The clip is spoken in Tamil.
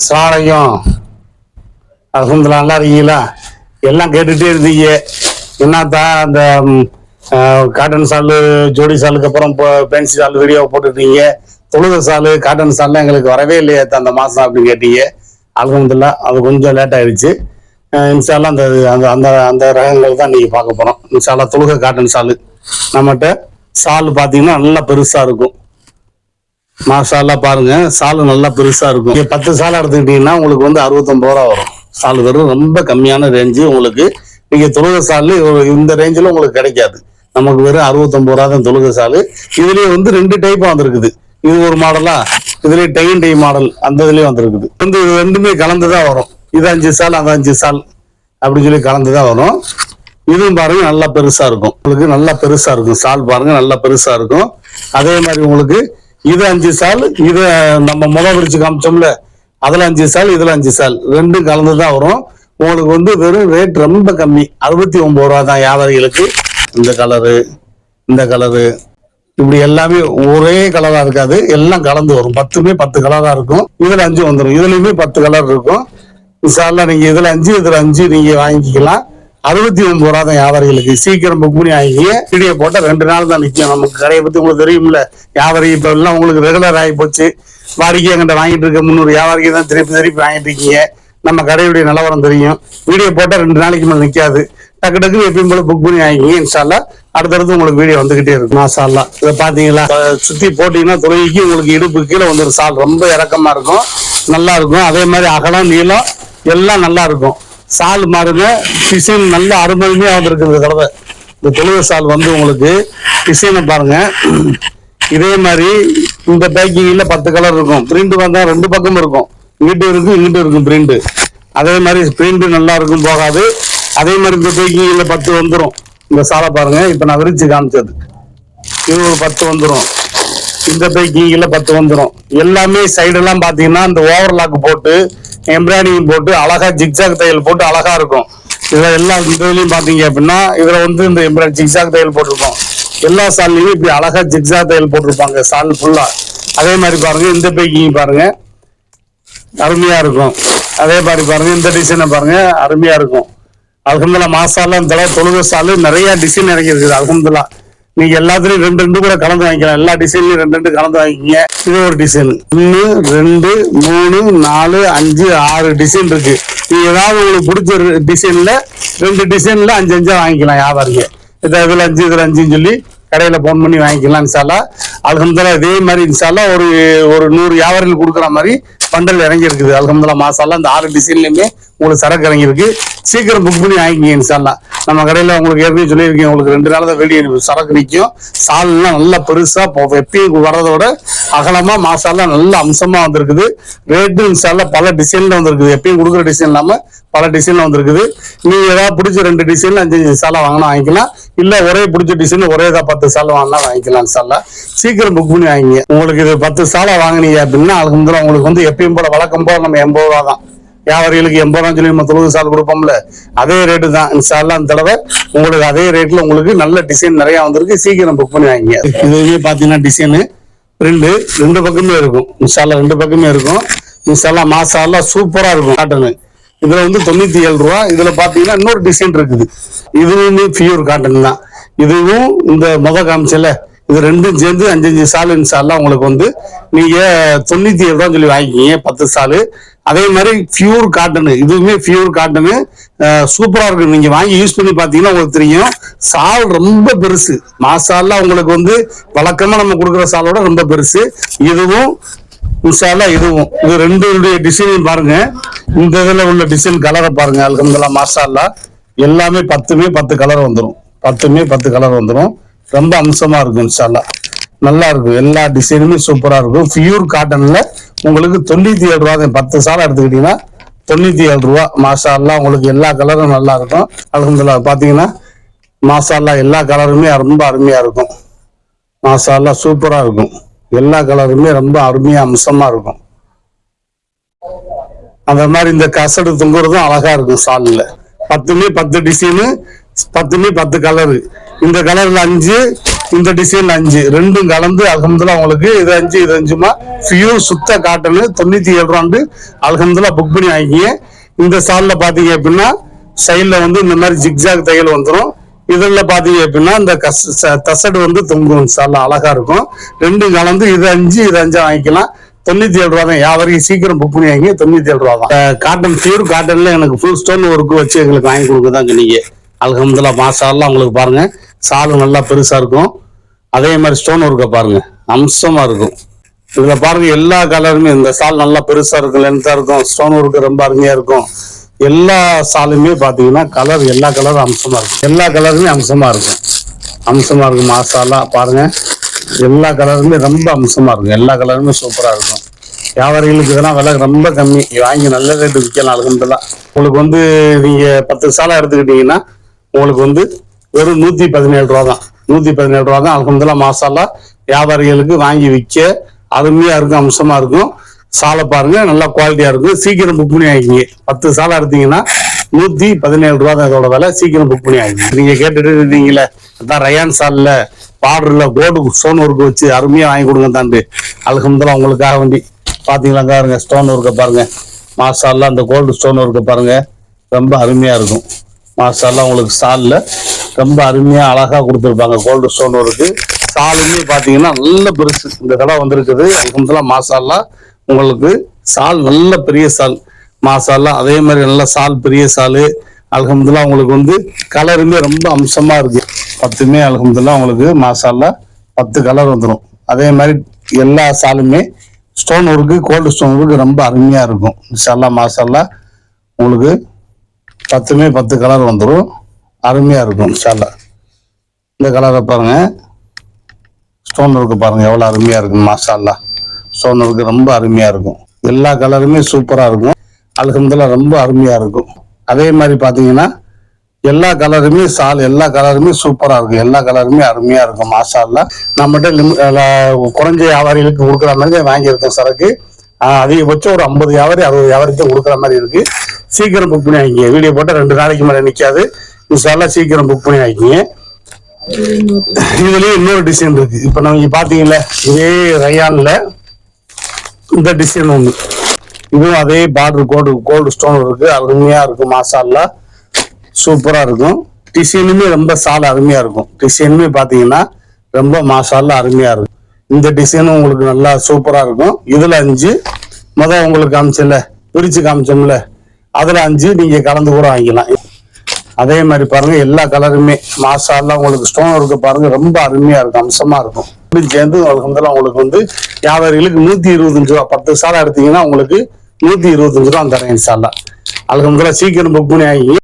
சாலையும் அலமதுல்லா நல்லா இருக்கீங்களா? எல்லாம் கேட்டுட்டே இருந்தீங்க. என்னத்தா அந்த காட்டன் சாலு ஜோடி சாலுக்கு அப்புறம் பென்சி சாலு வீடியோ போட்டுருந்தீங்க தொழுத சாலு காட்டன் சால்லாம் எங்களுக்கு வரவே இல்லையே அந்த மாதம் அப்படின்னு கேட்டீங்க. அலமதுல்லா அது கொஞ்சம் லேட் ஆயிடுச்சு அஹ், அந்த அந்த அந்த அந்த ரகங்கள் தான் நீங்கள் பார்க்க போகிறோம் இன்ஷால்லா தொழுக காட்டன் சாலு. நம்மகிட்ட சால் பார்த்தீங்கன்னா நல்லா பெருசாக இருக்கும். மாஷால்லா பாருங்க சாலு நல்லா பெருசா இருக்கும். நீங்க பத்து சாலை எடுத்துக்கிட்டீங்கன்னா உங்களுக்கு வந்து அறுபத்தொன்பது ரூபா வரும். சாலு வெறும் ரொம்ப கம்மியான ரேஞ்சு உங்களுக்கு. நீங்க தொழுக சாலு இந்த ரேஞ்சில் உங்களுக்கு கிடைக்காது. நமக்கு வெறும் அறுபத்தொன்பது ரூபா தான் தொழுக சாலு. இதுலயே வந்து ரெண்டு டைப்பா வந்திருக்குது. இது ஒரு மாடலா இதுலயே டைன் டை மாடல் அந்த இதுலயே வந்திருக்குது. வந்து இது ரெண்டுமே கலந்து தான் வரும். இது அஞ்சு சால் அது அஞ்சு சால் அப்படின்னு சொல்லி கலந்து தான் வரும். இதுவும் பாருங்க நல்லா பெருசா இருக்கும். உங்களுக்கு நல்லா பெருசா இருக்கும். சால் பாருங்க நல்லா பெருசா இருக்கும். அதே மாதிரி உங்களுக்கு இது அஞ்சு சால் இது நம்ம முத விரிச்சு காமிச்சோம்ல அதுல அஞ்சு சால் இதுல அஞ்சு சால். ரெண்டும் கலந்து தான் வரும். உங்களுக்கு வந்து வெறும் ரேட் ரொம்ப கம்மி. அறுபத்தி ஒன்பது ரூபா தான் வியாபாரிகளுக்கு இந்த கலரு இந்த கலரு இப்படி எல்லாமே ஒரே கலரா இருக்காது. எல்லாம் கலந்து வரும். பத்துமே பத்து கலரா இருக்கும். இதுல அஞ்சு வந்துடும் இதுலயுமே பத்து கலர் இருக்கும். சார்ல நீங்க இதுல அஞ்சு இதுல அஞ்சு நீங்க வாங்கிக்கலாம். அறுபத்தி ஒன்பது ரூபா தான் வியாபாரிகளுக்கு சீக்கிரம் புக் பண்ணி வாங்கிங்க வீடியோ போட்டால் ரெண்டு நாள் தான் நிற்கும் நமக்கு கடையை பற்றி உங்களுக்கு தெரியும்ல. வியாபாரி இப்போ எல்லாம் உங்களுக்கு ரெகுலர் ஆகி போச்சு. வாடிக்கை எங்கிட்ட வாங்கிட்டு இருக்க முந்நூறு வியாபாரிக்கு தான் திருப்பி திருப்பி வாங்கிட்டு இருக்கீங்க. நம்ம கடையுடைய நிலவரம் தெரியும். வீடியோ போட்டால் ரெண்டு நாளைக்கு மேலே நிற்காது டக்கு டக்குன்னு எப்பயும் போல புக் பண்ணி ஆகிங்க இன்ஷால்லா அடுத்தடுத்து உங்களுக்கு வீடியோ வந்துகிட்டே இருக்கு மாசாலா இதை பார்த்தீங்களா சுற்றி போட்டிங்கன்னா துறைக்கு உங்களுக்கு இடுப்பு கீழே வந்துடும் சால் ரொம்ப இறக்கமாக இருக்கும். நல்லா இருக்கும். அதே மாதிரி அகலம் நீளம் எல்லாம் நல்லா இருக்கும். சால் மாறுங்க. டிசைன் நல்ல அருமையுமே வந்திருக்கு இந்த தடவை. இந்த தொழுவ சால் வந்து உங்களுக்கு டிசைனை பாருங்க. இதே மாதிரி இந்த பேக்கிங்கில் பத்து கலர் இருக்கும். பிரிண்ட் வந்தால் ரெண்டு பக்கம் இருக்கும். இங்கிட்டு இருக்கும் இங்கிட்டு இருக்கும் பிரிண்ட் அதே மாதிரி பிரிண்ட் நல்லா இருக்கும் போகாது. அதே மாதிரி இந்த பேக்கிங்கில் பத்து வந்துடும் இந்த சாலை பாருங்க. இப்போ நான் விரிச்சு காமிச்சது. இது ஒரு பத்து வந்துடும் இந்த பேக்கிங்கில் பத்து வந்துடும் எல்லாமே சைடெல்லாம் பார்த்தீங்கன்னா இந்த ஓவர்லாக் போட்டு எம்ப்ராய்டிங் போட்டு அழகா ஜிக்ஜாக் தையல் போட்டு அழகா இருக்கும். இதுல எல்லா இதுலயும் பாத்தீங்க அப்படின்னா இதுல வந்து இந்த எம்ப்ராய்டி ஜிக்ஜாக் தையல் போட்டிருக்கோம் எல்லா சால்லையும் இப்படி அழகா ஜிக்ஜாக் தையல் போட்டிருப்பாங்க சால் ஃபுல்லா அதே மாதிரி பாருங்க இந்த பேக்கிங் பாருங்க. அருமையா இருக்கும். அதே மாதிரி பாருங்க இந்த டிசைனை பாருங்க அருமையா இருக்கும். அலகம்துல்லா மாசால இந்த தொழுக சாலு நிறைய டிசைன் இறங்கி இருக்குது அலகம்துல்லா நீங்க எல்லாத்துலயும் ரெண்டு ரெண்டு கூட கலந்து வாங்கிக்கலாம். எல்லா டிசைன்லயும் ரெண்டு ரெண்டு கலந்து வாங்கிக்கங்க. இது ஒரு டிசைன் ஒன்னு ரெண்டு மூணு நாலு அஞ்சு ஆறு டிசைன் இருக்கு. நீங்க ஏதாவது உங்களுக்கு பிடிச்ச டிசைன்ல ரெண்டு டிசைன்ல அஞ்சு அஞ்சா வாங்கிக்கலாம் வியாபாரிங்க. இதை இதுல அஞ்சு இதுல அஞ்சுன்னு சொல்லி கடையில போன் பண்ணி வாங்கிக்கலாம் இன்சாலா அல்ஹம்துல்லா இதே மாதிரி இன்சாலா ஒரு ஒரு நூறு வியாபாரிகள் கொடுக்குற மாதிரி பண்டல் இறங்கி இருக்குது அல்ஹம்துல்லா மாசாலா அந்த ஆறு டிசைன்லயுமே உங்களுக்கு சரக்கு இறங்கியிருக்கு. சீக்கிரம் புக் பண்ணி வாங்கிக்கிங்க இன்ஷால்லா நம்ம கடையில் உங்களுக்கு ஏற்கனவே சொல்லியிருக்கேன் உங்களுக்கு ரெண்டு நாள் தான் வெளியே சரக்கு நிற்கும் சால்லாம் நல்லா பெருசாக இப்போ எப்பயும் வர்றதோட அகலமாக மாசாலாம் நல்ல அம்சமாக வந்திருக்குது. ரேட்டு இன்ஷால்லா பல டிசைனில் வந்திருக்குது. எப்பயும் கொடுக்குற டிசைன் இல்லாமல் பல டிசைனில் வந்திருக்குது. நீங்க ஏதாவது பிடிச்ச ரெண்டு டிசைனில் அஞ்சு அஞ்சு சாலை வாங்கினா வாங்கிக்கலாம். இல்லை ஒரே பிடிச்ச டிசைன் ஒரே ஏதாவது பத்து சாலை வாங்கினா வாங்கிக்கலாம் சாலை சீக்கிரம் புக் பண்ணி வாங்கிங்க. உங்களுக்கு இது பத்து சாலை வாங்குனீங்க அப்படின்னா அதுக்கு முந்திரம் உங்களுக்கு வந்து எப்பயும் போல வழக்கம் போல நம்ம எண்பது ரூபா தான். வியாபாரிகளுக்கு எண்பது ரூபா சொல்லி நம்ம தொழுது சால் கொடுப்போம்ல அதே ரேட்டு தான். இன்ஸ்டாலில் அந்த தடவை உங்களுக்கு அதே ரேட்ல உங்களுக்கு நல்ல டிசைன் நிறைய வந்திருக்கு. சீக்கிரம் புக் பண்ணி வாங்கிங்க. இதுவே பாத்தீங்கன்னா டிசைனு ரெண்டு ரெண்டு பக்கமே இருக்கும். இன்ஷால்லா ரெண்டு பக்கமே இருக்கும். இன்ஷால்லா மாசாலா சூப்பரா இருக்கும். காட்டனு இதுல வந்து தொண்ணூத்தி ஏழு ரூபா. இதுல பாத்தீங்கன்னா இன்னொரு டிசைன் இருக்குது. இதுவுமே பியூர் காட்டன் தான். இதுவும் இந்த முத காமிச்சல இது ரெண்டும் சேர்ந்து அஞ்சு அஞ்சு சாலு இன்ஸ்டாலில் உங்களுக்கு வந்து நீங்க தொண்ணூத்தி ஏழு ரூபான்னு சொல்லி வாங்கிக்கிங்க. பத்து சாலு. அதே மாதிரி பியூர் காட்டனு இதுவுமே பியூர் காட்டனு சூப்பரா இருக்கு. நீங்க வாங்கி யூஸ் பண்ணி பாத்தீங்கன்னா உங்களுக்கு தெரியும் சால் ரொம்ப பெருசு. மாசாலா உங்களுக்கு வந்து வழக்கமா நம்ம கொடுக்குற சாலோட ரொம்ப பெருசு. இதுவும் உஷாலா இதுவும். இது ரெண்டு டிசைனையும் பாருங்க. இந்த இதுல உள்ள டிசைன் கலரை பாருங்க. அல்ஹம்துலில்லாஹ் மாஷால்லா எல்லாமே பத்துமே பத்து கலர் வந்துடும் பத்துமே பத்து கலர் வந்துடும் ரொம்ப அம்சமா இருக்கும் இன்ஷால்லா நல்லா இருக்கும். எல்லா டிசைனுமே சூப்பரா இருக்கும். பியூர் காட்டன்ல உங்களுக்கு தொண்ணூத்தி ஏழு ரூபா பத்து சாலை எடுத்துக்கிட்டீங்கன்னா தொண்ணூத்தி ஏழு ரூபா மாஷா உங்களுக்கு எல்லா கலரும் நல்லா இருக்கும். அல்ஹம்துலில்லாஹ் பாத்தீங்கன்னா மாஷா எல்லா கலருமே ரொம்ப அருமையா இருக்கும். மாஷா சூப்பரா இருக்கும். எல்லா கலருமே ரொம்ப அருமையா அம்சமா இருக்கும். அந்த மாதிரி இந்த கசடு தொங்குறதும் அழகா இருக்கும் சாலில் பத்துமே பத்து டிசைனு பத்துமே பத்து கலரு இந்த கலர்ல அஞ்சு இந்த டிசைன் அஞ்சு ரெண்டும் கலந்து அலகம்துல உங்களுக்கு இது அஞ்சு இது அஞ்சுமா? பியூர் சுத்த காட்டனு தொண்ணூத்தி ஏழு ரூபாண்டு அலகம்துல புக் பண்ணி வாங்கிங்க இந்த சாலில் பாத்தீங்க அப்படின்னா சைடில் வந்து இந்த மாதிரி ஜிக்ஜாக் தையல் வந்துடும் இதில் பார்த்தீங்க அப்படின்னா இந்த கஸ் ச- தசடு வந்து தொங்கும் சால்ல அழகா இருக்கும். ரெண்டும் கலந்து இது அஞ்சு இது அஞ்சா வாங்கிக்கலாம். தொண்ணூத்தி ஏழு ரூபா தான். யாவரையும் சீக்கிரம் புக் பண்ணி வாங்கி தொண்ணூத்தி ஏழு ரூபா தான். காட்டன் பியூர் காட்டன்ல எனக்கு ஃபுல் ஸ்டோன் ஒர்க்கு வச்சு எங்களுக்கு வாங்கி கொடுக்குதாங்க நீங்க. அலகம்துல்லா மாசாலாம் உங்களுக்கு பாருங்க. சாலு நல்லா பெருசா இருக்கும். அதே மாதிரி ஸ்டோன் ஒர்க்கை பாருங்க. அம்சமா இருக்கும். இதுல பாருங்க எல்லா கலருமே இந்த சால் நல்லா பெருசா இருக்கும் லென்த்தா இருக்கும். ஸ்டோன் ஒர்க் ரொம்ப அருமையா இருக்கும். எல்லா சாலுமே பாத்தீங்கன்னா கலர் எல்லா கலரும் அம்சமா இருக்கும். எல்லா கலருமே அம்சமா இருக்கும். அம்சமா இருக்கும் மாசாலா பாருங்க. எல்லா கலருமே ரொம்ப அம்சமா இருக்கும். எல்லா கலருமே சூப்பரா இருக்கும். வியாபாரிகளுக்கு இதெல்லாம் விலை ரொம்ப கம்மி. வாங்கி நல்ல ரேட்டு விற்கலாம் அலகம்துல்லா உங்களுக்கு வந்து நீங்க பத்து சாலை எடுத்துக்கிட்டீங்கன்னா உங்களுக்கு வந்து வெறும் நூத்தி பதினேழு ரூபா தான். நூத்தி பதினேழு ரூபா தான். அலமதுல்லா மாசாலா வியாபாரிகளுக்கு வாங்கி விற்க அருமையா இருக்கும் அம்சமா இருக்கும். சாலை பாருங்க நல்லா குவாலிட்டியா இருக்கும். சீக்கிரம் புக் பண்ணி வாங்கிங்க பத்து சாலை எடுத்தீங்கன்னா நூத்தி பதினேழு ரூபா தான் இதோட விலை. சீக்கிரம் புக் பண்ணி வாங்கிங்க நீங்க கேட்டுட்டு இருந்தீங்களே அதான் ரயான் சாலில் பார்டர்ல கோல்டு ஸ்டோன் ஒர்க் வச்சு அருமையா வாங்கி கொடுங்க தாண்டு அலகம்துல்லா உங்களுக்காக வேண்டி. பாத்தீங்களா பாருங்க ஸ்டோன் ஒர்க்கை பாருங்க. மாசாலாம் அந்த கோல்டு ஸ்டோன் ஒர்க்கை பாருங்க. ரொம்ப அருமையா இருக்கும். மாசாலா உங்களுக்கு ஸ்டாலில் ரொம்ப அருமையாக அழகாக கொடுத்துருப்பாங்க. கோல்டு ஸ்டோன் ஒர்க்கு சாலுமே பார்த்தீங்கன்னா நல்ல பெருசு. இந்த கடை வந்திருக்குது. அலகம்துல்லா மாசாலா உங்களுக்கு சால் நல்ல பெரிய சால். மாசாலா அதே மாதிரி நல்ல சால் பெரிய சாலு. அல்ஹம்துல்லா உங்களுக்கு வந்து கலருமே ரொம்ப அம்சமா இருக்கு. பத்துமே அல்ஹம்துல்லா உங்களுக்கு மாசாலா பத்து கலர் வந்துடும் அதே மாதிரி எல்லா சாலுமே stone work gold stone work ரொம்ப அருமையா இருக்கும். இன்ஷால்லா மாசாலா உங்களுக்கு பத்துமே பத்து கலர் வந்துடும் அருமையாக இருக்கும் இன்ஷால்லா இந்த கலரை பாருங்கள் ஸ்டோன் ஒர்க்கு பாருங்கள் எவ்வளோ அருமையாக இருக்கும் மாஷால்லா ஸ்டோன் ஒர்க்கு ரொம்ப அருமையாக இருக்கும். எல்லா கலருமே சூப்பராக இருக்கும். அல்ஹம்துல்லா ரொம்ப அருமையாக இருக்கும். அதே மாதிரி பார்த்தீங்கன்னா எல்லா கலருமே சால் எல்லா கலருமே சூப்பராக இருக்கும். எல்லா கலருமே அருமையாக இருக்கும் மாஷால்லா நம்மகிட்ட லிம் குறைஞ்ச வியாபாரிகளுக்கு கொடுக்குற மாதிரி தான் வாங்கியிருக்கோம் சரக்கு. அதிகபட்சம் ஒரு ஐம்பது வியாபாரி அறுபது வியாபாரிக்கு கொடுக்குற மாதிரி இருக்குது சீக்கிரம் புக் பண்ணி ஆகிங்க வீடியோ போட்டு ரெண்டு நாளைக்கு மேலே நிற்காது இன்ஷால்லாம் சீக்கிரம் புக் பண்ணி ஆகிங்க இதுலயே இன்னொரு டிசைன் இருக்கு. இப்போ நம்ம இங்க இதே ரயானில் இந்த டிசைன் ஒன்று இதுவும் அதே பார்டர் கோல்டு கோல்டு ஸ்டோன் இருக்கு. அருமையா இருக்கும் மாசாலா சூப்பரா இருக்கும். டிசைனுமே ரொம்ப சால அருமையா இருக்கும். டிசைனுமே பாத்தீங்கன்னா ரொம்ப மாசாலா அருமையா இருக்கும். இந்த டிசைனும் உங்களுக்கு நல்லா சூப்பரா இருக்கும். இதுல அஞ்சு. மொதல் உங்களுக்கு காமிச்சல பிரிச்சு காமிச்சோம்ல அதுல அஞ்சு நீங்க கலந்து கூட வாங்கிக்கலாம். அதே மாதிரி பாருங்க எல்லா கலருமே. மாசாலாம் உங்களுக்கு ஸ்டோன் இருக்கு பாருங்க ரொம்ப அருமையா இருக்கும் அம்சமா இருக்கும். இப்படி சேர்ந்து உங்களுக்கு உங்களுக்கு வந்து வியாபாரிகளுக்கு நூத்தி இருபத்தஞ்சு ரூபா பத்து சாலை எடுத்தீங்கன்னா உங்களுக்கு நூத்தி இருபத்தஞ்சு ரூபா தரேன் சாலா அல்ஹம்துலில்லாஹ் சீக்கிரம் புக் பண்ணி ஆகி